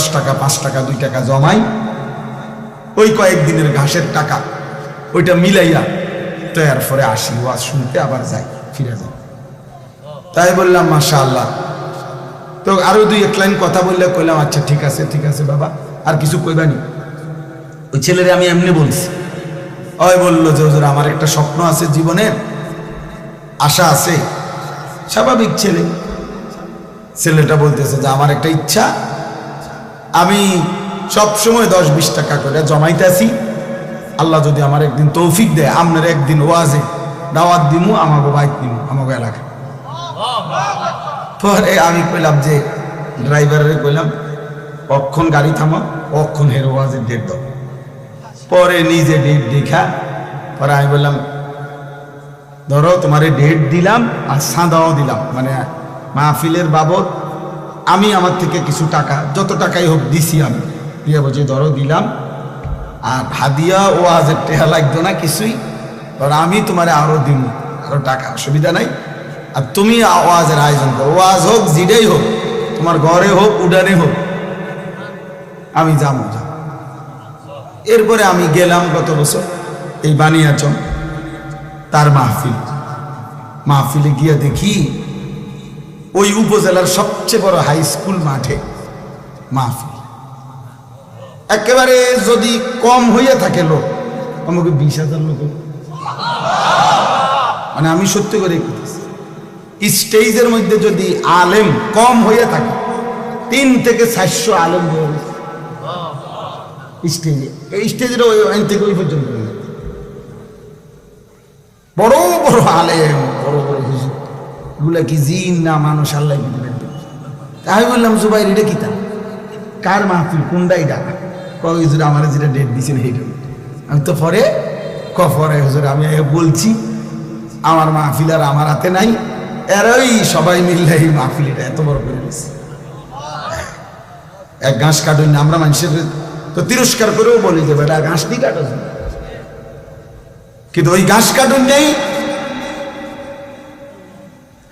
দশ টাকা পাঁচ টাকা দুই টাকা জমাই ওই কয়েকদিনের ঘাসের টাকা ওইটা মিলাইয়া তো এরপরে আসি ওয়াজ শুনতে আবার যাই ফিরে যাই। তাই বললাম মাশা আল্লাহ তো আরও দুই এক লাইন কথা বললে কইলাম আচ্ছা ঠিক আছে ঠিক আছে বাবা আর কিছু কইবানি ওই ছেলেরে আমি এমনি বলছি। ওই বলল যে হুজুর আমার একটা স্বপ্ন আছে জীবনের আশা আছে স্বাভাবিক ছেলে। ছেলেটা বলতেছে যে আমার একটা ইচ্ছা আমি সব সময় দশ বিশ টাকা করে জমাইতেছি। আল্লাহ যদি আমার একদিন তৌফিক দেয়, আপনার একদিন ওয়াজে দাওয়াত দিমু আমাকে বাইক দিমু আমাকে এলাকা। পরে আমি কইলাম যে, ড্রাইভারের কইলাম কখন গাড়ি থামা কখন হের ওয়াজের ডেট দাও। পরে নিজে ডেট দেখা, পরে আমি বললাম, ধরো তোমার ডেট দিলাম আর সাঁদাও দিলাম মানে মাহফিলের বাবদ আমি আমার থেকে কিছু টাকা, যত টাকাই হোক দিছি আমি। দিয়ে বলছি, ধরো দিলাম, আর হাদিয়া ও আজের টেহা লাগতো না কিছুই, ধরো আমি তোমার আরও দিন আরও টাকা, অসুবিধা নাই। আর তুমি ওয়াজের আয়োজন করো, ওয়াজ হোক, জিডেই হোক, তোমার ঘরে হোক, উডানে হোক, আমি যাব যাব এরপরে আমি গেলাম গত বছর, এই বানিয়াচম তার মাহফিল। মাহফিলে গিয়ে দেখি ওই উপজেলার সবচেয়ে বড় হাই স্কুল মাঠে মাহফিল। একেবারে যদি কম হইয়া থাকে লোক, আমাকে বিশ হাজার লোক মানে আমি সত্যি করে স্টেজের মধ্যে যদি আলেম কম হইয়া থাকে, তিন থেকে চারশো আলেম হয়ে স্টেজে, এই স্টেজের ওই ওই থেকে ওই পর্যন্ত বড় বড় আলেম, বড় বড় এগুলা কি জিন না মানুষ? আল্লাহ আমি বললাম, জুবাইর, এটা কি তা? কার মাহফিল? কোনটা এটা কয়, হুজুর, আমার যেটা ডেট দিয়েছেন, সেইটা। আমি তো পরে ক পরে হুজুর, আমি বলছি, আমার মাহফিল আর আমার হাতে নাই। এরাই সবাই মিললে এই মাহফিল এটা এত বড় করে দিচ্ছে এক ঘাস কাটুন আমরা মানুষের তো তিরস্কার করেও বলি যে, বেটা, ঘাস দিয়ে কাটো কিন্তু ওই ঘাস কাটুন নেই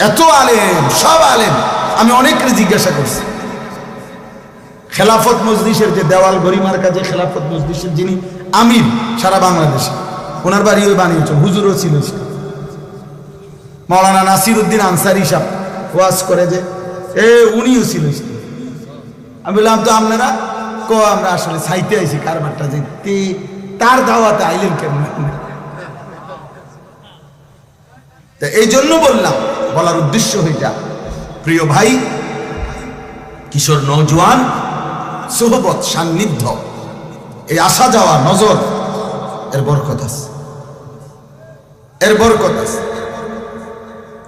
এত আলেম, সব আলেম। আমি অনেককে জিজ্ঞাসা করছি। খেলাফত মজলিসের যে দেওয়াল গরিমার কাজে খেলাফত মজলিসের যিনি আমির, সারা বাংলাদেশে, ওনার বাড়ি ওই বানিয়েছে হুজুরও ছিল মৌলানা নাসির উদ্দিন আনসারি সাহ ওয়াজ করে যে, এ, উনিও ছিল আমি বললাম, তো আপনারা কো, আমরা আসলে সাইতে আইছি কারবারটা যে তার দাওয়াতে আইলেন কেমন? তা এই জন্য বললাম বলার উদ্দেশ্য হইটা প্রিয় ভাই, কিশোর নৌজওয়ান সোহবত সান্নিধ্য। এই আসা যাওয়া নজর, এর বরকত আছে। এর বরকত আছে।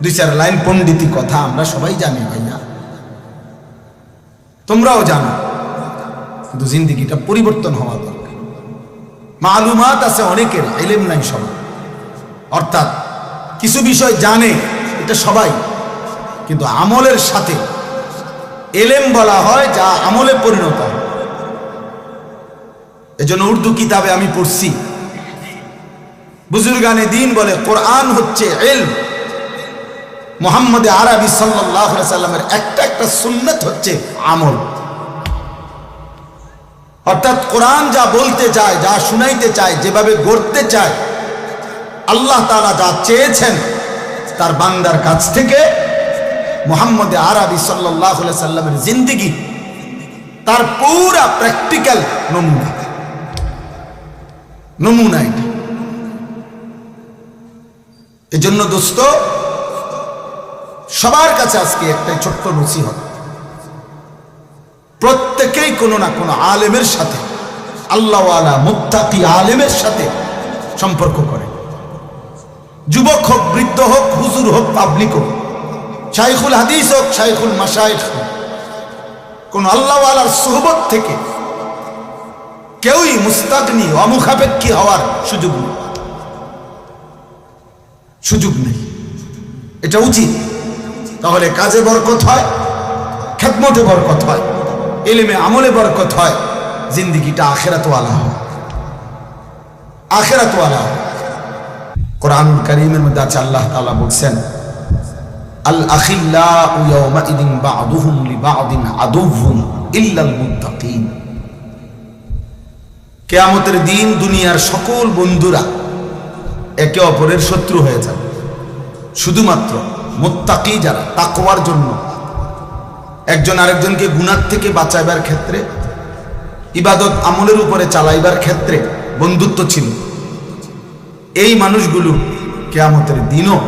দুই চার লাইন পণ্ডিতি কথা আমরা সবাই জানি ভাইয়া তোমরাও জানো, কিন্তু জিন্দিগিটা পরিবর্তন হওয়া দরকার। মালুমাত আছে অনেকের, এলেম নাই সবার। অর্থাৎ কিছু বিষয় জানে এটা সবাই, কিন্তু আমলের সাথে এলেম বলা হয় যা আমলে পরিণত হয়। এজন্য উর্দু কিতাবে আমি পড়ছি। বুজুর্গানে দিন বলে, কোরআন হচ্ছে এল মোহাম্মদ আরবি সাল্লাহ সাল্লামের একটা একটা সুন্নত হচ্ছে আমল। অর্থাৎ কোরআন যা বলতে চায়, যা শুনাইতে চায়, যেভাবে গড়তে চায়, আল্লাহ তারা যা চেয়েছেন তার বান্দার কাছ থেকে মোহাম্মদ আরবি সাল্লাহ সাল্লামের জিন্দিগি, তার পুরা প্র্যাকটিক্যাল নমুনা। নমুনা এটা। এজন্য দোস্ত, সবার কাছে আজকে একটাই ছোট্ট নসিহত। প্রত্যেকেই কোনো না কোনো আলেমের সাথে, আল্লাহওয়ালা মুক্তাকি আলেমের সাথে সম্পর্ক করে। যুবক হোক, বৃদ্ধ হোক, হুজুর হোক, পাবলিক হোক, শাইখুল হাদিস হোক, শাইখুল মাসাইখ হোক, কোন আল্লাহওয়ালার সোহবত থেকে কেউই মুস্তাকনি অমুখাপেক্ষী হওয়ার সুযোগ নেই। সুযোগ নেই। এটা উচিত। তাহলে কাজে বরকত হয়, খেদমতে বরকত হয়, এলেমে আমলে বরকত হয়, জিন্দিগিটা আখেরাতওয়ালা হয় আখেরাতওয়ালা হয় কোরআনুল করিমের মধ্যে আছে, আল্লাহ তালা বলছেন আল কেয়ামতের দিন দুনিয়ার সকল বন্ধুরা একে অপরের শত্রু হয়ে যাবে। শুধুমাত্র মোত্তাকি যারা, তাকওয়ার জন্য। একজন আরেকজনকে গুনার থেকে বাঁচাইবার ক্ষেত্রে, ইবাদত আমলের উপরে চালাইবার ক্ষেত্রে বন্ধুত্ব ছিল। এই মানুষগুলো কেয়ামতের দিনও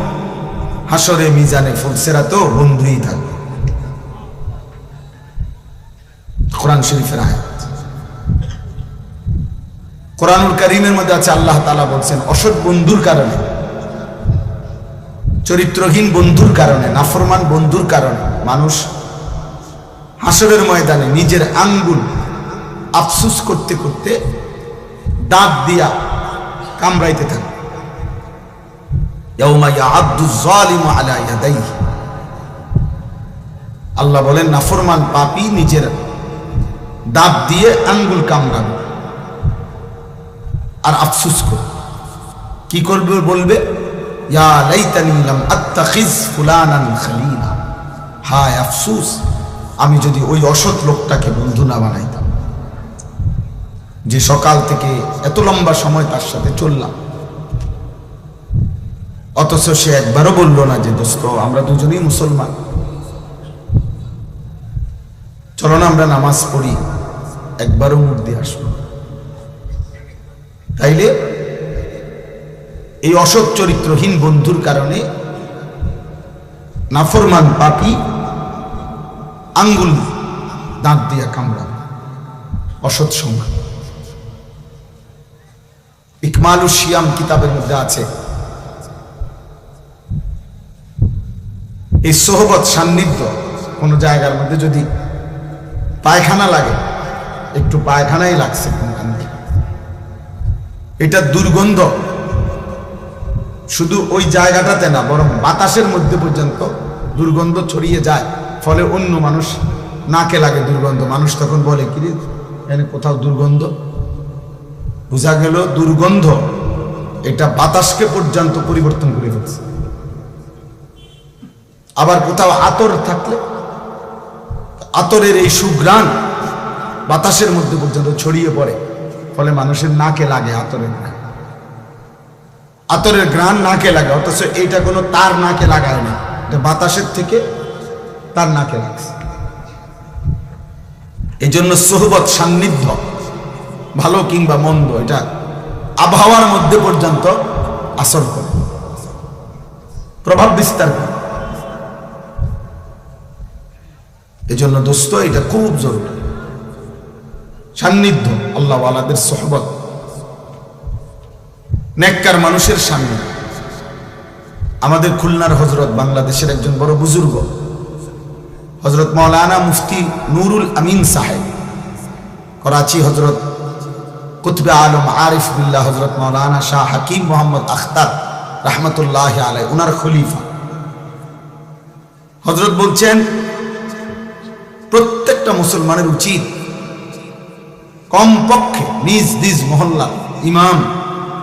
হাসরে মিজানে ফুলসেরাতেও বন্ধুই থাকবে। কোরআন শরীফের আয়াত। কোরআনুল করিমের মধ্যে আছে আল্লাহ তালা বলছেন, অসৎ বন্ধুর কারণে, চরিত্রহীন বন্ধুর কারণে, নাফরমান বন্ধুর কারণে মানুষ হাসরের ময়দানে নিজের আঙ্গুল আফসুস করতে করতে দাঁত দিয়া কামড়াইতে থাকে। আল্লাহ বলেন, নাফরমান পাপী নিজের দাঁত দিয়ে আঙ্গুল কামড়াবে আর আফসুস করবে। কি করবে বলবে? হায় আফসুস, আমি যদি ওই অসৎ লোকটাকে বন্ধু না বানাইতাম। যে সকাল থেকে এত লম্বা সময় তার সাথে চললাম অথচ সে একবারও বলল না যে, দোস্ত, আমরা দুজনেই মুসলমান। চলো না, আমরা নামাজ পড়ি। একবারও মুখ দিয়ে আসব তাইলে এই অসৎ চরিত্রহীন বন্ধুর কারণে নাফরমান পাপি আঙ্গুল দাঁত দিয়া কামড়া অসৎ সংখ্যা ইকমালু শিয়াম কিতাবের মধ্যে আছে এই সোহবত সান্নিধ্য কোন জায়গার মধ্যে যদি পায়খানা লাগে, একটু পায়খানাই লাগছে কোনখান এটা দুর্গন্ধ। শুধু ওই জায়গাটাতে না, বরং বাতাসের মধ্যে পর্যন্ত দুর্গন্ধ ছড়িয়ে যায়। ফলে অন্য মানুষ, নাকে লাগে দুর্গন্ধ। মানুষ তখন বলে কি এখানে কোথাও দুর্গন্ধ? বোঝা গেল দুর্গন্ধ এটা বাতাসকে পর্যন্ত পরিবর্তন করে ফেলছে। আবার কোথাও আতর থাকলে, আতরের এই সুগ্রাণ বাতাসের মধ্যে পর্যন্ত ছড়িয়ে পড়ে, ফলে মানুষের নাকে লাগে আতরের আতরের ঘ্রাণ নাকে লাগে, অথচ এইটা কোনো তার নাকে লাগায় না বাতাসের থেকে তার নাকে লাগছে। এই জন্য সোহবত সান্নিধ্য, ভালো কিংবা মন্দ, এটা আবহাওয়ার মধ্যে পর্যন্ত আসর করে। প্রভাব বিস্তার করে। এই জন্য দোস্ত, এটা খুব জরুরি। সান্নিধ্য, আল্লাহ আলাদের সহবত। নেককার মানুষের সান্নিধ্য আমাদের খুলনার হজরত বাংলাদেশের একজন বড় বুজুর্গ হজরত মৌলানা মুফতি নুরুল আমিন সাহেব। করাচি হজরত কুতবে আলম আরিফ বিল্লাহ হজরত মৌলানা শাহ হাকিম মোহাম্মদ আখতার রহমতুল্লাহ আলাই উনার খলিফা। হজরত বলছেন প্রত্যেকটা মুসলমানের উচিত কমপক্ষে নিজ নিজ মহল্লা ইমাম,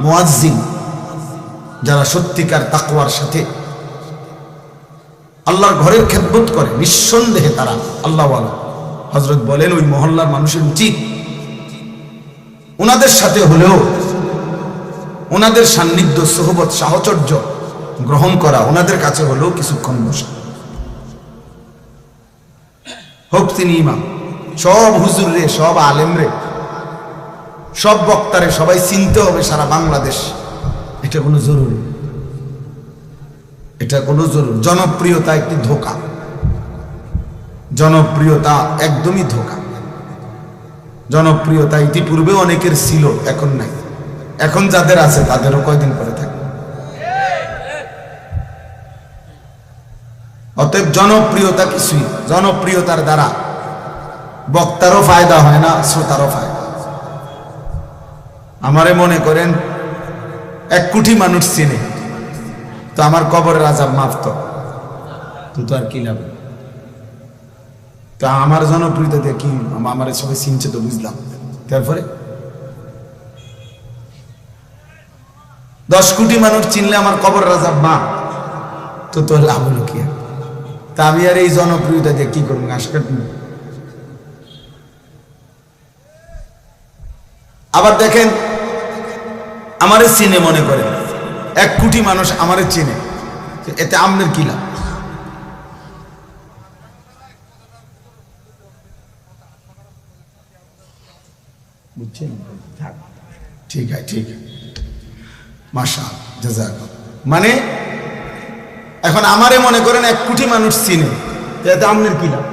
মুয়াজ্জিন, যারা সত্যিকার তাকওয়ার সাথে আল্লাহর ঘরের খেদমত করে, নিঃসন্দেহে তারা আল্লাহ হজরত বলেন, ওই মহল্লার মানুষের উচিত ওনাদের সাথে হলেও ওনাদের সান্নিধ্য, সহবত, সাহচর্য গ্রহণ করা ওনাদের কাছে হলেও কিছুক্ষণ বসা। হোক তিনি ইমাম। সব হুজুর রে সব আলেম রে সব বক্তারে সবাই চিনতে হবে সারা বাংলাদেশ। এটা কোনো জরুরি এটা কোনো জরুরি জনপ্রিয়তা একটি ধোকা। জনপ্রিয়তা একদমই ধোকা। জনপ্রিয়তা ইতিপূর্বে অনেকের ছিল, এখন নাই। এখন যাদের আছে, তাদেরও কয়দিন পরে থাকে অতএব জনপ্রিয়তা কিছুই, জনপ্রিয়তার দ্বারা বক্তারও ফায়দা হয় না, শ্রোতারও ফায়দা আমারে মনে করেন, এক কোটি মানুষ চিনে, তো আমার কবরের আজাব মাফ তো তো আর কি লাভ? তো আমার জনপ্রিয়তা দিয়ে কি আমার সবাই চিনছে তো বুঝলাম। তারপরে? দশ কোটি মানুষ চিনলে আমার কবর রাজা মা তো তোর লাভ হলো কি আর? তা আমি আর এই জনপ্রিয়তা দিয়ে কি করব? ঘাস কাটব? আবার দেখেন, আমারে চিনে মনে করেন। এক কোটি মানুষ আমারে চিনে। এতে আমনের কি লাভ? বুঝছেন? ঠিক আছে ঠিক আছে। মাসা জাজাক মানে এখন আমারে মনে করেন এক কোটি মানুষ চিনে এতে আমনের কি লাভ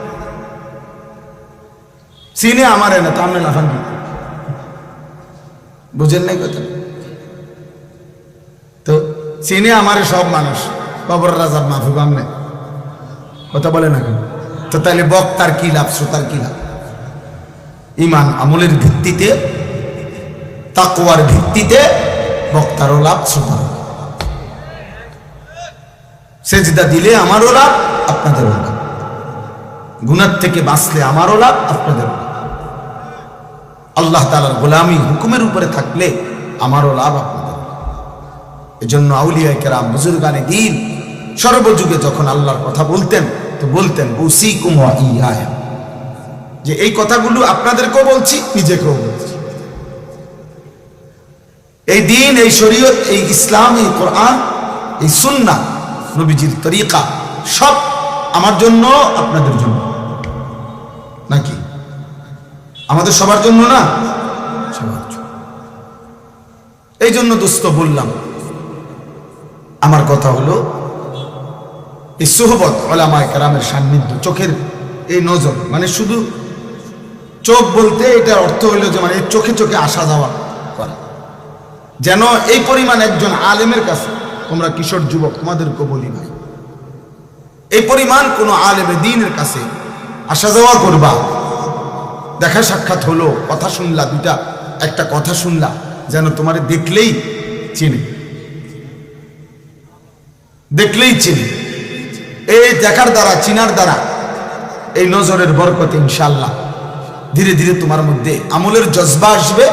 চিনে আমারে না তো লাফান কি বুঝেন নাই কথা? তো চিনে আমারে সব মানুষ বাবর রাজার মাফুক আমনে। কথা বলে না কেন? তো তাহলে বক্তার কি লাভ, শ্রোতার কি লাভ? ইমান আমলের ভিত্তিতে, তাকওয়ার ভিত্তিতে বক্তারও লাভ, শ্রোতারও সেজদা দিলে আমারও লাভ, আপনাদেরও লাভ। গুনার থেকে বাঁচলে আমারও লাভ, আপনাদেরও লাভ। আল্লাহ তালার গোলামি হুকুমের উপরে থাকলে আমারও লাভ আপনাদের এজন্য আউলিয়া কেরাম, বুজুর্গানে দিন, সর্বযুগে যখন আল্লাহর কথা বলতেন, তো বলতেন উসি কুমা ইয়া যে এই কথাগুলো আপনাদেরকেও বলছি, নিজেকেও বলছি। এই দিন, এই শরীয়ত, এই ইসলাম, এই কোরআন, এই সুন্না নবীজির তরিকা, সব আমার জন্য, আপনাদের জন্য। নাকি? আমাদের সবার জন্য না? সবার এই জন্য দোস্ত বললাম, আমার কথা হলো, এই সোহবত ওলামায় কারামের সান্নিধ্য, চোখের এই নজর মানে শুধু চোখ বলতে এটার অর্থ হইল যে মানে চোখে চোখে আসা যাওয়া করা। যেন এই পরিমাণ একজন আলেমের কাছে তোমরা কিশোর যুবক তোমাদেরকে বলি ভাই এই পরিমাণ কোনো আলেমে দিনের কাছে আসা যাওয়া করবা? দেখা সাক্ষাৎ হলো, কথা শুনলা দুটা একটা কথা শুনলা, যেন তোমার দেখলেই চিনে। দেখলেই চিনে। এই দেখার দ্বারা, চিনার দ্বারা, এই নজরের বরকতে ইনশাল্লাহ ধীরে ধীরে তোমার মধ্যে আমলের জজবা আসবে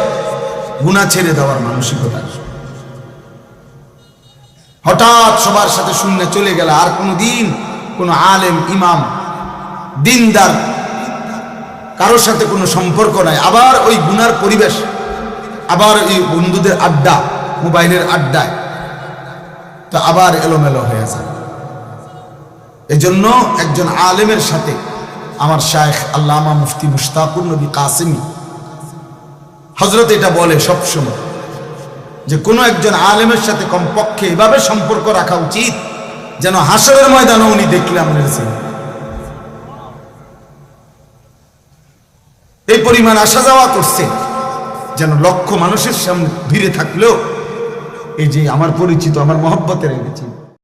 গুণা ছেড়ে দেওয়ার মানসিকতা আসবে। হঠাৎ সবার সাথে শূন্য চলে গেলে, আর কোনো দিন কোনো আলেম, ইমাম, দিনদার কারোর সাথে কোনো সম্পর্ক নাই। আবার ওই গুনার পরিবেশ, আবার ওই বন্ধুদের আড্ডা, মোবাইলের আড্ডায়, তো আবার এলোমেলো হয়ে যায়। এজন্য একজন আলেমের সাথে আমার শায়েখ আল্লামা মুফতি মুশতাকুর নবী কাসিমি হজরত এটা বলে সবসময় যে কোনো একজন আলেমের সাথে কমপক্ষে এভাবে সম্পর্ক রাখা উচিত যেন হাসরের ময়দানে উনি দেখলে আমাদের ছিলেন এই পরিমাণ আসা যাওয়া করছে যেন লক্ষ মানুষের সামনে ভিড়ে থাকলেও এই যে আমার পরিচিত, আমার মহব্বতের এনেছি